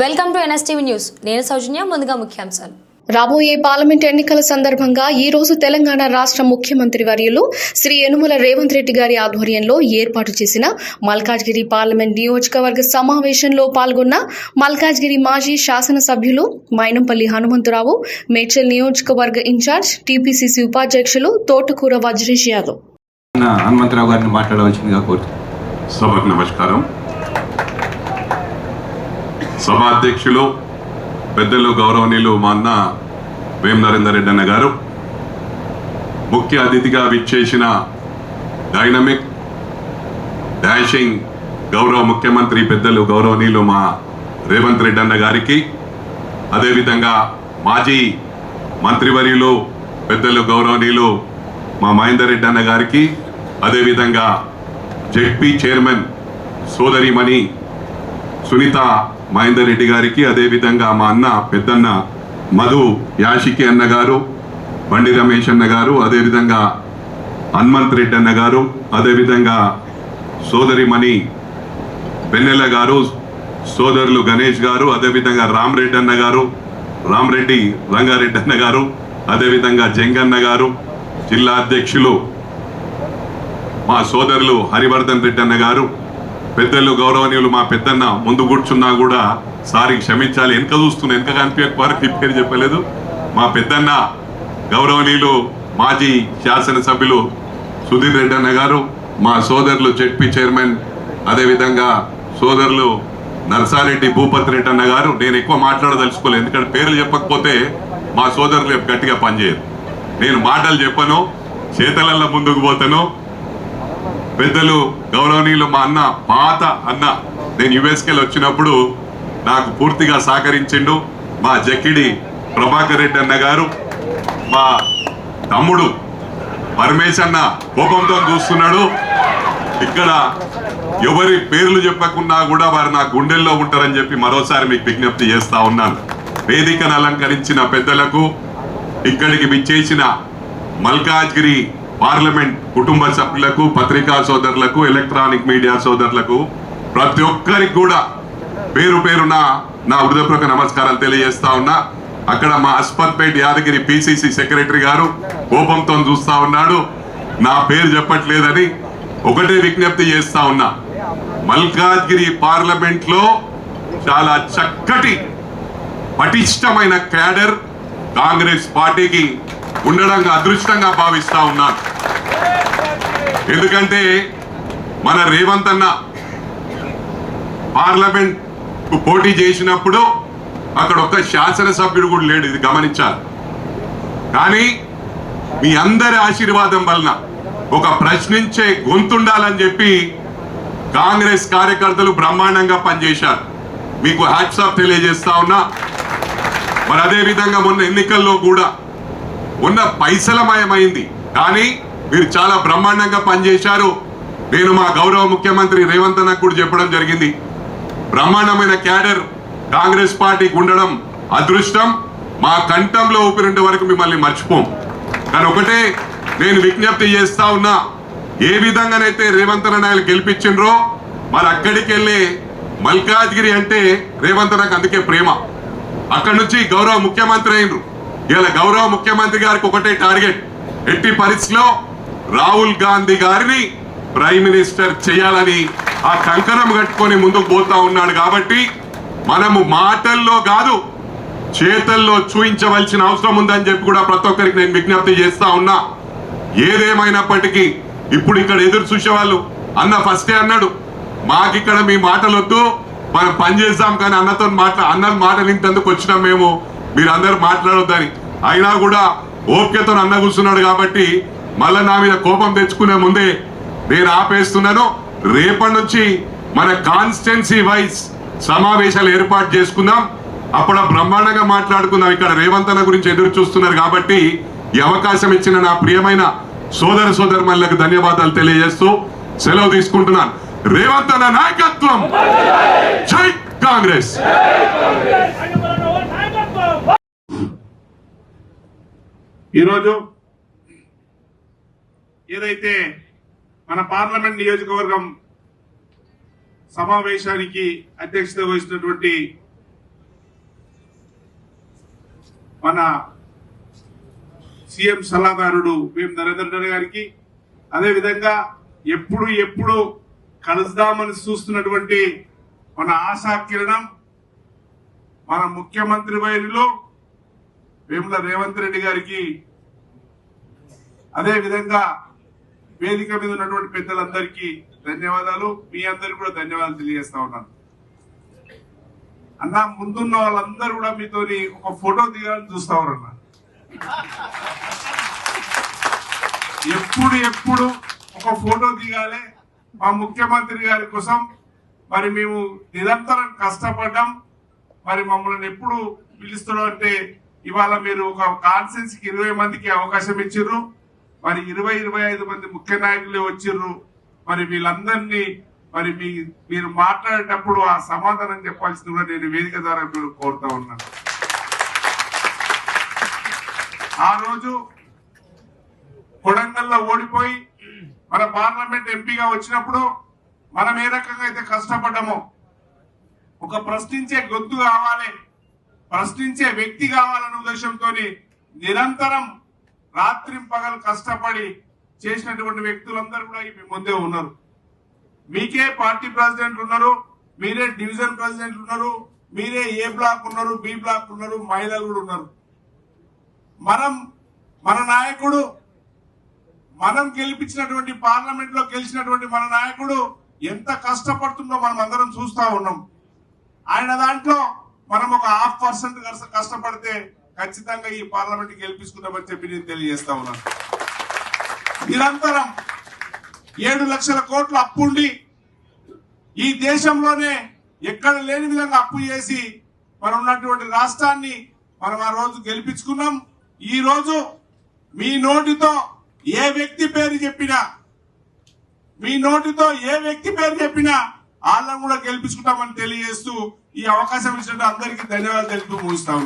Welcome to NSTV news. నేను సౌజన్య ముందుగా ముఖ్యాంశాలు. రాబోయే పార్లమెంట్ ఎన్నికల సందర్భంగా ఈ రోజు తెలంగాణ రాష్ట్ర ముఖ్యమంత్రి వర్యులు శ్రీ యనుమల రేవంత్ రెడ్డి గారి ఆధ్వర్యంలో ఏర్పాటు చేసిన మల్కాజ్గిరి పార్లమెంట్ నియోజకవర్గ సమావేశంలో పాల్గొన్న మల్కాజ్గిరి మాజీ శాసనసభ్యులు మైనంపల్లి హనుమంతరావు మేడ్చల్ నియోజకవర్గ ఇన్ఛార్జ్ టీపీసీసీ ఉపాధ్యక్షులు తోటకూర వజ్రేష్ యాదవ్. అన్న హనుమంతరావు గారిని మాట్లాడవలసిందిగా కోరుతున్నాను సభకు సభాధ్యక్షులు పెద్దలు గౌరవనీయులు మా అన్న వేం నరేందర్ రెడ్డి అన్న గారు ముఖ్య అతిథిగా విచ్చేసిన డైనమిక్ డాషింగ్ గౌరవ ముఖ్యమంత్రి పెద్దలు గౌరవనీయులు మా రేవంత్ రెడ్డి అన్న గారికి అదేవిధంగా మాజీ మంత్రివర్యులు పెద్దలు గౌరవనీయులు మా మహేందర్ రెడ్డి అన్న గారికి అదేవిధంగా జెడ్పీ చైర్మన్ సోదరిమణి సునీత మహేందర్ రెడ్డి గారికి అదేవిధంగా మా అన్న పెద్దన్న మధు యాషికి అన్న గారు బండి రమేష్ అన్న గారు అదేవిధంగా హనుమంత్ రెడ్డి అన్న గారు అదేవిధంగా సోదరిమణి పెన్నెల గారు సోదరులు గణేష్ గారు అదేవిధంగా రామ్రెడ్డి అన్న గారు రామ్రెడ్డి రంగారెడ్డి అన్న గారు అదేవిధంగా జంగన్న గారు జిల్లా అధ్యక్షులు మా సోదరులు హరివర్ధన్ రెడ్డి అన్న గారు పెద్దలు గౌరవనీయులు మా పెద్దన్న ముందు కూర్చున్నా కూడా సారి క్షమించాలి. వెనక చూస్తున్నా వెనక కనిపించక వారికి పేరు చెప్పలేదు. మా పెద్దన్న గౌరవనీయులు మాజీ శాసనసభ్యులు సుధీర్ రెడ్డి అన్న గారు మా సోదరులు జెడ్పీ చైర్మన్ అదేవిధంగా సోదరులు నర్సారెడ్డి భూపతి రెడ్డి అన్న గారు. నేను ఎక్కువ మాట్లాడదలుచుకోలేదు. ఎందుకంటే పేర్లు చెప్పకపోతే మా సోదరులు గట్టిగా పనిచేయరు. నేను మాటలు చెప్పను చేతలల్లో ముందుకు పోతాను. పెద్దలు గౌరవనీయులు మా అన్న పాత అన్న నేను యుఎస్కెళ్ళి వచ్చినప్పుడు నాకు పూర్తిగా సహకరించిండు మా జక్కిడి ప్రభాకర్ రెడ్డి అన్న గారు మా తమ్ముడు పరమేశ్ అన్న కోపంతో చూస్తున్నాడు. ఇక్కడ ఎవరి పేర్లు చెప్పకుండా కూడా వారు నా గుండెల్లో ఉంటారని చెప్పి మరోసారి మీకు విజ్ఞప్తి చేస్తా ఉన్నాను. వేదికను అలంకరించిన పెద్దలకు ఇక్కడికి విచ్చేసిన మల్కాజ్గిరి పార్లమెంట్ కుటుంబ సభ్యులకు పత్రికా సోదరులకు ఎలక్ట్రానిక్ మీడియా సోదరులకు ప్రతి ఒక్కరికి కూడా పేరు పేరున నా హృదయపూర్వక నమస్కారాలు తెలియజేస్తా ఉన్నా. అక్కడ మా అస్పత్పేట్ యాదగిరి పిసిసి సెక్రటరీ గారు కోపంతో చూస్తా ఉన్నాడు. నా పేరు చెప్పట్లేదని ఒకటే విజ్ఞప్తి చేస్తా ఉన్నా. మల్కాజ్గిరి పార్లమెంట్లో చాలా చక్కటి పటిష్టమైన క్యాడర్ కాంగ్రెస్ పార్టీకి ఉండడంగా అదృష్టంగా భావిస్తా ఉన్నాను. ఎందుకంటే మన రేవంత్ అన్న పార్లమెంట్ పోటీ చేసినప్పుడు అక్కడ ఒక్క శాసనసభ్యుడు కూడా లేడు ఇది గమనించాలి. కానీ మీ అందరి ఆశీర్వాదం వలన ఒక ప్రశ్నించే గొంతుండాలని చెప్పి కాంగ్రెస్ కార్యకర్తలు బ్రహ్మాండంగా పనిచేశారు. మీకు హ్యాట్సాప్ తెలియజేస్తా ఉన్నా. మరి అదే విధంగా మొన్న ఎన్నికల్లో కూడా ఉన్న పైసలమయమైంది. కానీ మీరు చాలా బ్రహ్మాండంగా పనిచేశారు. నేను మా గౌరవ ముఖ్యమంత్రి రేవంత్ అన్నకు కూడా చెప్పడం జరిగింది. బ్రహ్మాండమైన క్యాడర్ కాంగ్రెస్ పార్టీకి ఉండడం అదృష్టం. మా కంఠంలో ఊపిరిండే వరకు మిమ్మల్ని మర్చిపోం. కానీ ఒకటే నేను విజ్ఞప్తి చేస్తా ఉన్నా ఏ విధంగానైతే రేవంత్ నాయకులు గెలిపించిండ్రో మరి అక్కడికి వెళ్ళే మల్కాజ్గిరి అంటే రేవంత్ నాకు అందుకే ప్రేమ. అక్కడి నుంచి గౌరవ ముఖ్యమంత్రి అయినరు. ఇలా గౌరవ ముఖ్యమంత్రి గారికి ఒకటే టార్గెట్. ఎట్టి పరిస్థితిలో రాహుల్ గాంధీ గారిని ప్రైమ్ మినిస్టర్ చేయాలని ఆ కంకణం కట్టుకొని ముందుకు పోతా ఉన్నాడు కాబట్టి మనము మాటల్లో కాదు చేతల్లో చూయించవలసిన అవసరం ఉందని చెప్పి కూడా ప్రతి ఒక్కరికి నేను విజ్ఞప్తి చేస్తా ఉన్నా. ఏదేమైనప్పటికీ ఇప్పుడు ఇక్కడ ఎదురు చూసేవాళ్ళు అన్న ఫస్టే అన్నాడు. మాకిక్కడ మీ మాటలు వద్దు మనం పనిచేస్తాం కానీ అన్నతో మాట్లా అన్న మాట ఇంతెందుకు వచ్చినాం మేము? మీరందరూ మాట్లాడొద్దని. అయినా కూడా ఓపికతో అన్న కూర్చున్నాడు కాబట్టి మళ్ళీ నా మీద కోపం తెచ్చుకునే ముందే నేను ఆపేస్తున్నాను. రేపటి నుంచి మన కాన్స్టెన్సీ వైజ్ సమావేశాలు ఏర్పాటు చేసుకుందాం. అప్పుడు బ్రహ్మాండంగా మాట్లాడుకుందాం. ఇక్కడ రేవంత్ అన్న గురించి ఎదురు చూస్తున్నారు కాబట్టి ఈ అవకాశం ఇచ్చిన నా ప్రియమైన సోదర సోదరులకు ధన్యవాదాలు తెలియజేస్తూ సెలవు తీసుకుంటున్నాను. రేవంత్ అన్న నాయకత్వం! జై కాంగ్రెస్! ఈరోజు ఏదైతే మన పార్లమెంట్ నియోజకవర్గం సమావేశానికి అధ్యక్షత వహిస్తున్నటువంటి మన సీఎం సలహాదారుడు వేం నరేంద్ర రెడ్డి గారికి అదేవిధంగా ఎప్పుడు ఎప్పుడు కలుద్దామని చూస్తున్నటువంటి మన ఆశా కిరణం మన ముఖ్యమంత్రి వైరిలో వేముల రేవంత్ రెడ్డి గారికి అదే విధంగా వేదిక మీద ఉన్నటువంటి పెద్దలందరికీ ధన్యవాదాలు. మీ అందరికి కూడా ధన్యవాదాలు తెలియజేస్తా ఉన్నాను. అన్న ముందున్న వాళ్ళందరూ కూడా మీతోని ఒక ఫోటో దిగాలని చూస్తా ఉన్నారన్న. ఎప్పుడు ఎప్పుడు ఒక ఫోటో దిగాలి. మా ముఖ్యమంత్రి గారి కోసం మరి మేము నిరంతరం కష్టపడ్డాం. మరి మమ్మల్ని ఎప్పుడు పిలుస్తున్నాం అంటే ఇవాళ మీరు ఒక కాన్ఫరెన్స్కి ఇరవై మందికి అవకాశం ఇచ్చిర్రు. మరి ఇరవై ఇరవై ఐదు మంది ముఖ్య నాయకులే వచ్చిర్రు. మరి వీళ్ళందరినీ మరి మీ మీరు మాట్లాడేటప్పుడు ఆ సమాధానం చెప్పాల్సింది కూడా నేను వేదిక ద్వారా మీరు కోరుతా ఉన్నాను. ఆ రోజు కొడంగల్లో ఓడిపోయి మన పార్లమెంట్ ఎంపీగా వచ్చినప్పుడు మనం ఏ రకంగా అయితే కష్టపడ్డామో ఒక ప్రశ్నించే గొంతు కావాలి. ప్రశ్నించే వ్యక్తి కావాలనే ఉద్దేశంతో నిరంతరం రాత్రి పగలు కష్టపడి చేసినటువంటి వ్యక్తులందరూ కూడా మీ ముందే ఉన్నారు. మీకే పార్టీ ప్రెసిడెంట్ ఉన్నారు మీరే డివిజన్ ప్రెసిడెంట్ ఉన్నారు మీరే ఏ బ్లాక్ ఉన్నారు బి బ్లాక్ ఉన్నారు మహిళలు కూడా ఉన్నారు. మనం మన నాయకుడు మనం గెలిపించినటువంటి పార్లమెంట్లో గెలిచినటువంటి మన నాయకుడు ఎంత కష్టపడుతుందో మనం అందరం చూస్తా ఉన్నాం. ఆయన దాంట్లో మనం ఒక హాఫ్ పర్సెంట్ కష్టపడితే ఖచ్చితంగా ఈ పార్లమెంట్ గెలిపించుకుందామని చెప్పి నేను తెలియజేస్తా ఉన్నాను. నిరంతరం ఏడు లక్షల కోట్లు అప్పుండి ఈ దేశంలోనే ఎక్కడ లేని విధంగా అప్పు చేసి మనం ఉన్నటువంటి రాష్ట్రాన్ని మనం ఆ రోజు గెలిపించుకున్నాం. ఈ రోజు మీ నోటితో ఏ వ్యక్తి పేరు చెప్పినా మీ నోటితో ఏ వ్యక్తి పేరు చెప్పినా వాళ్ళని కూడా గెలిపించుకుంటామని తెలియజేస్తూ ఈ అవకాశం ఇచ్చినట్టు అందరికీ ధన్యవాదాలు తెలుపుతూ ముగిస్తా